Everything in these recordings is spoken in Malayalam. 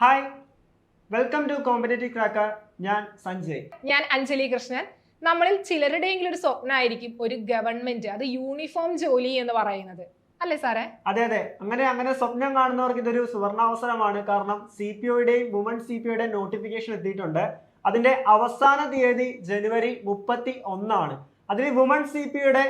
Hi welcome to competitive cracker ഞാൻ സഞ്ജയ്. ഞാൻ അഞ്ജലി കൃഷ്ണൻ. നമ്മളിൽ ചിലരുടെയെങ്കിലും ഒരു സ്വപ്നമായിരിക്കും ഒരു ഗവൺമെന്റ് അത് യൂണിഫോം ജോലി എന്ന് പറയുന്നത്. അല്ലേ സാറേ? അതെ അതെ. അങ്ങനെ അങ്ങനെ സ്വപ്നം കാണുന്നവർക്ക് ഇതൊരു സുവർണാവസരമാണ്. കാരണം സി പി ഒയുടെയും വുമൺ സി പി ഒയുടെയും നോട്ടിഫിക്കേഷൻ എത്തിയിട്ടുണ്ട്. അതിന്റെ അവസാന തീയതി ജനുവരി മുപ്പത്തി ഒന്നാണ്. അതിൽ വുമൺ സി പി യുടെ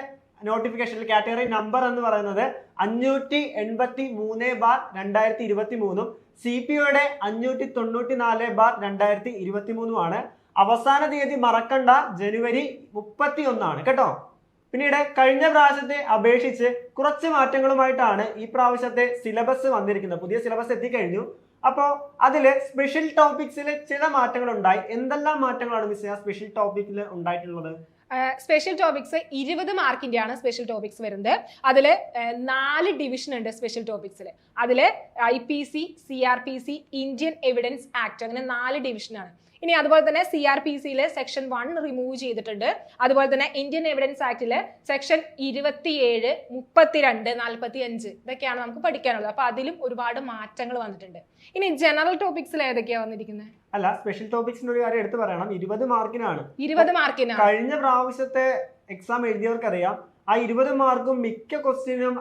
നോട്ടിഫിക്കേഷനിൽ കാറ്റഗറി നമ്പർ എന്ന് പറയുന്നത് അഞ്ഞൂറ്റി എൺപത്തി മൂന്ന് ബാർ രണ്ടായിരത്തി ഇരുപത്തി മൂന്നും സി പി ഒയുടെ അഞ്ഞൂറ്റി തൊണ്ണൂറ്റി നാല് ബാർ രണ്ടായിരത്തി ഇരുപത്തി മൂന്നുമാണ് അവസാന തീയതി മറക്കണ്ട ജനുവരി മുപ്പത്തി ഒന്നാണ് കേട്ടോ? പിന്നീട് കഴിഞ്ഞ പ്രാവശ്യത്തെ അപേക്ഷിച്ച് കുറച്ച് മാറ്റങ്ങളുമായിട്ടാണ് ഈ പ്രാവശ്യത്തെ സിലബസ് വന്നിരിക്കുന്നത്. പുതിയ സിലബസ് എത്തിക്കഴിഞ്ഞു. അപ്പോൾ അതിൽ സ്പെഷ്യൽ ടോപ്പിക്സിൽ ചില മാറ്റങ്ങൾ ഉണ്ടായി എന്തെല്ലാം മാറ്റങ്ങളാണ് മിസ് ആ സ്പെഷ്യൽ ടോപ്പിക്കിൽ ഉണ്ടായിട്ടുള്ളത്? സ്പെഷ്യൽ ടോപ്പിക്സ് ഇരുപത് മാർക്കിന്റെ ആണ് സ്പെഷ്യൽ ടോപ്പിക്സ് വരുന്നത് അതിൽ നാല് ഡിവിഷൻ ഉണ്ട് സ്പെഷ്യൽ ടോപ്പിക്സിൽ അതിൽ I P C C R P C Indian evidence act അങ്ങനെ നാല് ഡിവിഷനാണ് ഇനി അതുപോലെ തന്നെ സി ആർ പി സിയിൽ സെക്ഷൻ വൺ റിമൂവ് ചെയ്തിട്ടുണ്ട്. അതുപോലെ തന്നെ ഇന്ത്യൻ എവിഡൻസ് ആക്ടിൽ സെക്ഷൻ ഇരുപത്തിയേഴ് മുപ്പത്തിരണ്ട് നാൽപ്പത്തി അഞ്ച് ഇതൊക്കെയാണ് നമുക്ക് പഠിക്കാനുള്ളത്. അപ്പൊ അതിലും ഒരുപാട് മാറ്റങ്ങൾ വന്നിട്ടുണ്ട്. ഇനി ജനറൽ ടോപ്പിക്സിൽ ഏതൊക്കെയാ വന്നിരിക്കുന്നത് അല്ല സ്പെഷ്യൽ ടോപ്പിക്സിന്റെ ഒരു കാര്യം എടുത്തു പറയണം. ഇരുപത് മാർക്കിനാണ് ഇരുപത് മാർക്കിനാണ് കഴിഞ്ഞ പ്രാവശ്യത്തെ എക്സാം എഴുതിയവർക്കറിയാം. ആ ഇരുപത് മാർക്കും മിക്ക ക്വസ്റ്റ്യനും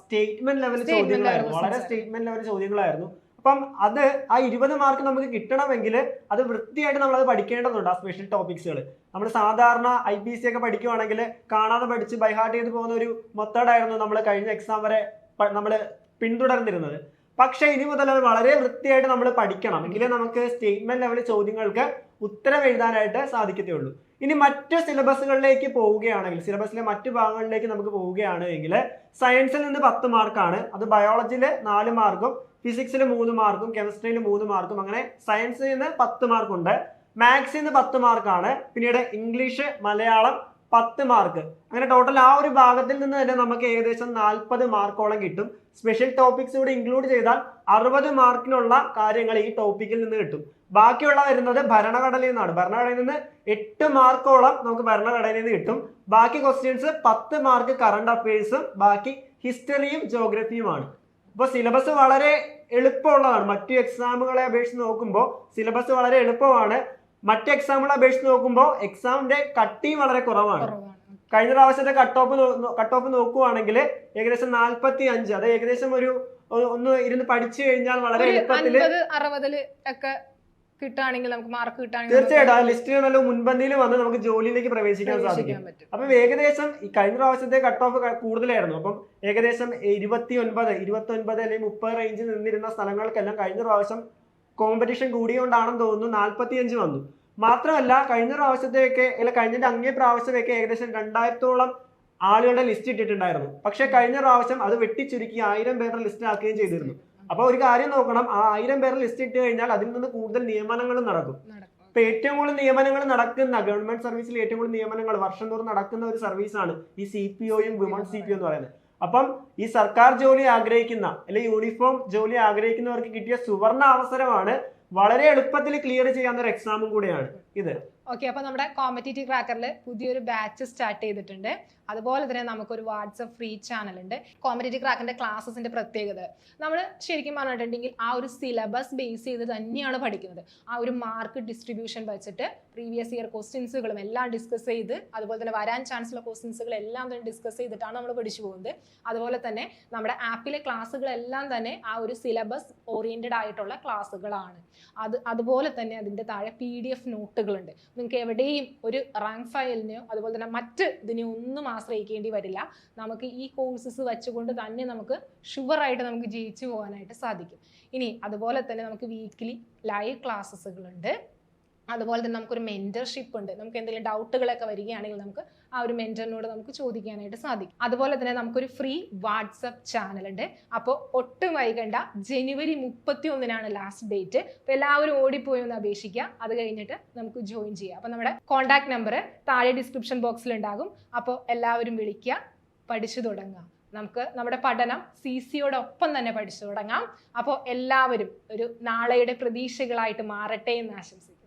സ്റ്റേറ്റ്മെന്റ് ലെവൽ ചോദ്യങ്ങളായിരുന്നു. വളരെ സ്റ്റേറ്റ്മെന്റ് ലെവൽ ചോദ്യങ്ങളായിരുന്നു. അപ്പം അത് ആ ഇരുപത് മാർക്ക് നമുക്ക് കിട്ടണമെങ്കിൽ അത് വൃത്തിയായിട്ട് നമ്മൾ അത് പഠിക്കേണ്ടതുണ്ട് ആ സ്പെഷ്യൽ ടോപ്പിക്സുകൾ നമ്മൾ സാധാരണ ഐ പി സി ഒക്കെ പഠിക്കുവാണെങ്കിൽ കാണാതെ പഠിച്ച് ബൈഹാർട്ട് ചെയ്ത് പോകുന്ന ഒരു മെത്തേഡായിരുന്നു നമ്മൾ കഴിഞ്ഞ എക്സാം വരെ നമ്മൾ പിന്തുടർന്നിരുന്നത്. പക്ഷെ ഇനി മുതൽ അത് വളരെ വൃത്തിയായിട്ട് നമ്മൾ പഠിക്കണം. എങ്കിലേ നമുക്ക് സ്റ്റേറ്റ്മെന്റ് ലെവൽ ചോദ്യങ്ങൾക്ക് ഉത്തരം എഴുതാനായിട്ട് സാധിക്കത്തുള്ളൂ ഇനി മറ്റ് സിലബസുകളിലേക്ക് പോവുകയാണെങ്കിൽ സിലബസിലെ മറ്റു ഭാഗങ്ങളിലേക്ക് നമുക്ക് പോവുകയാണ് എങ്കിൽ സയൻസിൽ നിന്ന് പത്ത് മാർക്കാണ് അത് ബയോളജിയിൽ നാല് മാർക്കും ഫിസിക്സിൽ മൂന്ന് മാർക്കും കെമിസ്ട്രിയിൽ മൂന്ന് മാർക്കും അങ്ങനെ സയൻസിൽ നിന്ന് പത്ത് മാർക്കുണ്ട്. മാത്സിൽ നിന്ന് പത്ത് മാർക്കാണ് പിന്നീട് ഇംഗ്ലീഷ് മലയാളം പത്ത് മാർക്ക് അങ്ങനെ ടോട്ടൽ ആ ഒരു ഭാഗത്തിൽ നിന്ന് തന്നെ നമുക്ക് ഏകദേശം നാൽപ്പത് മാർക്കോളം കിട്ടും. സ്പെഷ്യൽ ടോപ്പിക്സ് കൂടി ഇൻക്ലൂഡ് ചെയ്താൽ അറുപത് മാർക്കിനുള്ള കാര്യങ്ങൾ ഈ ടോപ്പിക്കിൽ നിന്ന് കിട്ടും. ബാക്കിയുള്ള വരുന്നത് ഭരണഘടനയിൽ നിന്നാണ്. ഭരണഘടനയിൽ നിന്ന് എട്ട് മാർക്കോളം നമുക്ക് ഭരണഘടനയിൽ നിന്ന് കിട്ടും. ബാക്കി ക്വസ്റ്റ്യൻസ് പത്ത് മാർക്ക് കറണ്ട് അഫയേഴ്സും ബാക്കി ഹിസ്റ്ററിയും ജോഗ്രഫിയുമാണ് അപ്പോൾ സിലബസ് വളരെ എളുപ്പമുള്ളതാണ്. മറ്റു എക്സാമുകളെ അപേക്ഷിച്ച് നോക്കുമ്പോൾ സിലബസ് വളരെ എളുപ്പമാണ്. മറ്റ് എക്സാമുകളെ അപേക്ഷിച്ച് നോക്കുമ്പോൾ എക്സാമിന്റെ കട്ടിയും വളരെ കുറവാണ്. കഴിഞ്ഞ പ്രാവശ്യത്തെ കട്ട് ഓഫ് കട്ട് ഓഫ് നോക്കുവാണെങ്കിൽ ഏകദേശം നാൽപ്പത്തി അഞ്ച് അത് ഏകദേശം ഒരു ഒന്ന് ഇരുന്ന് പഠിച്ചു കഴിഞ്ഞാൽ വളരെ എളുപ്പത്തിൽ അൻപത് അറുപതിൽ ഒക്കെ കിട്ടുകയാണെങ്കിൽ നമുക്ക് മാർക്ക് കിട്ടുകയാണെങ്കിൽ തീർച്ചയായിട്ടും ആ ലിസ്റ്റിൽ നല്ല മുൻപന്തിയിൽ വന്ന് നമുക്ക് ജോലിയിലേക്ക് പ്രവേശിക്കാൻ സാധിക്കും. അപ്പൊ ഏകദേശം ഈ കഴിഞ്ഞ പ്രാവശ്യത്തെ കട്ട് ഓഫ് കൂടുതലായിരുന്നു. അപ്പം ഏകദേശം ഇരുപത്തി ഒൻപത് ഇരുപത്തി ഒൻപത് അല്ലെങ്കിൽ മുപ്പത് റേഞ്ചിൽ നിന്നിരുന്ന സ്ഥലങ്ങൾക്കെല്ലാം കഴിഞ്ഞ പ്രാവശ്യം കോമ്പറ്റീഷൻ കൂടിയോണ്ടാണെന്ന് തോന്നുന്നു. നാൽപ്പത്തി അഞ്ച് വന്നു. മാത്രമല്ല കഴിഞ്ഞ പ്രാവശ്യത്തെയൊക്കെ അല്ല കഴിഞ്ഞ അങ്ങേ പ്രാവശ്യത്തെയൊക്കെ ഏകദേശം രണ്ടായിരത്തോളം ആളുകളുടെ ലിസ്റ്റ് ഇട്ടിട്ടുണ്ടായിരുന്നു. പക്ഷെ കഴിഞ്ഞ പ്രാവശ്യം അത് വെട്ടിച്ചുരുക്കി ആയിരം പേരുടെ ലിസ്റ്റ് ആക്കുകയും ചെയ്തിരുന്നു. അപ്പൊ ഒരു കാര്യം നോക്കണം. ആ ആയിരം പേരുടെ ലിസ്റ്റ് ഇട്ട് കഴിഞ്ഞാൽ അതിൽ നിന്ന് കൂടുതൽ നിയമനങ്ങൾ നടക്കും. നടക്കും. ഇപ്പൊ ഏറ്റവും കൂടുതൽ നിയമനങ്ങൾ നടക്കുന്ന ഗവൺമെന്റ് സർവീസിൽ ഏറ്റവും കൂടുതൽ നിയമനങ്ങൾ വർഷം തോറും നടക്കുന്ന ഒരു സർവീസാണ് ഈ സി പി ഒയും വിമൺ സി പി എന്ന് പറയുന്നത്. അപ്പം ഈ സർക്കാർ ജോലി ആഗ്രഹിക്കുന്ന അല്ലെങ്കിൽ യൂണിഫോം ജോലി ആഗ്രഹിക്കുന്നവർക്ക് കിട്ടിയ സുവർണ അവസരമാണ് വളരെ എളുപ്പത്തിൽ ക്ലിയർ ചെയ്യാവുന്ന ഒരു എക്സാമും കൂടിയാണ് ഇത്. ഓക്കെ അപ്പോൾ നമ്മുടെ കോമ്പറ്റേറ്റീവ് ക്രാക്കറിൽ പുതിയൊരു ബാച്ച് സ്റ്റാർട്ട് ചെയ്തിട്ടുണ്ട്. അതുപോലെ തന്നെ നമുക്കൊരു വാട്സപ്പ് ഫ്രീ ചാനൽ ഉണ്ട്. കോമ്പറ്റേറ്റീവ് ക്രാക്കിന്റെ ക്ലാസ്സസിന്റെ പ്രത്യേകത. നമ്മൾ ശരിക്കും പറഞ്ഞിട്ടുണ്ടെങ്കിൽ ആ ഒരു സിലബസ് ബേസ് ചെയ്ത് തന്നെയാണ് പഠിക്കുന്നത്. ആ ഒരു മാർക്ക് ഡിസ്ട്രിബ്യൂഷൻ വെച്ചിട്ട് പ്രീവിയസ് ഇയർ ക്വസ്റ്റ്യൻസുകളും എല്ലാം ഡിസ്കസ് ചെയ്ത് അതുപോലെ തന്നെ വരാൻ ചാൻസുള്ള ക്വസ്റ്റ്യൻസുകൾ എല്ലാം തന്നെ ഡിസ്കസ് ചെയ്തിട്ടാണ് നമ്മൾ പഠിച്ചു പോകുന്നത്. അതുപോലെ തന്നെ നമ്മുടെ ആപ്പിലെ ക്ലാസ്സുകളെല്ലാം തന്നെ ആ ഒരു സിലബസ് ഓറിയന്റഡ് ആയിട്ടുള്ള ക്ലാസ്സുകളാണ് അത് അതുപോലെ തന്നെ അതിന്റെ താഴെ പി ഡി എഫ് നോട്ടുകളുണ്ട് നിങ്ങൾക്ക് എവിടെയും ഒരു റാങ്ക് ഫയലിനെയോ അതുപോലെ തന്നെ മറ്റ് ഇതിനെയോ ഒന്നും ആശ്രയിക്കേണ്ടി വരില്ല. നമുക്ക് ഈ കോഴ്സസ് വെച്ചുകൊണ്ട് തന്നെ നമുക്ക് ഷുവറായിട്ട് നമുക്ക് ജീവിച്ചു പോകാനായിട്ട് സാധിക്കും. ഇനി അതുപോലെ തന്നെ നമുക്ക് വീക്കിലി ലൈവ് ക്ലാസ്സസുകളുണ്ട് അതുപോലെ തന്നെ നമുക്കൊരു മെന്റർഷിപ്പ് ഉണ്ട്. നമുക്ക് എന്തെങ്കിലും ഡൗട്ടുകളൊക്കെ വരികയാണെങ്കിൽ നമുക്ക് ആ ഒരു മെന്ററിനോട് നമുക്ക് ചോദിക്കാനായിട്ട് സാധിക്കും. അതുപോലെ തന്നെ നമുക്കൊരു ഫ്രീ വാട്സപ്പ് ഉണ്ട്. അപ്പോൾ ഒട്ടും വൈകണ്ട. ജനുവരി മുപ്പത്തി ഒന്നിനാണ് ലാസ്റ്റ് ഡേറ്റ് അപ്പോൾ എല്ലാവരും ഓടിപ്പോയി ഒന്ന് അപേക്ഷിക്കുക. അത് കഴിഞ്ഞിട്ട് നമുക്ക് ജോയിൻ ചെയ്യാം. അപ്പോൾ നമ്മുടെ കോൺടാക്ട് നമ്പർ താഴെ ഡിസ്ക്രിപ്ഷൻ ബോക്സിൽ ഉണ്ടാകും. അപ്പോൾ എല്ലാവരും വിളിക്കുക. പഠിച്ചു തുടങ്ങുക നമുക്ക് നമ്മുടെ പഠനം സി സിയോടൊപ്പം തന്നെ പഠിച്ചു തുടങ്ങാം. അപ്പോൾ എല്ലാവരും ഒരു നാളെയുടെ പ്രതീക്ഷകളായിട്ട് മാറട്ടെ എന്ന് ആശംസിക്കുന്നു.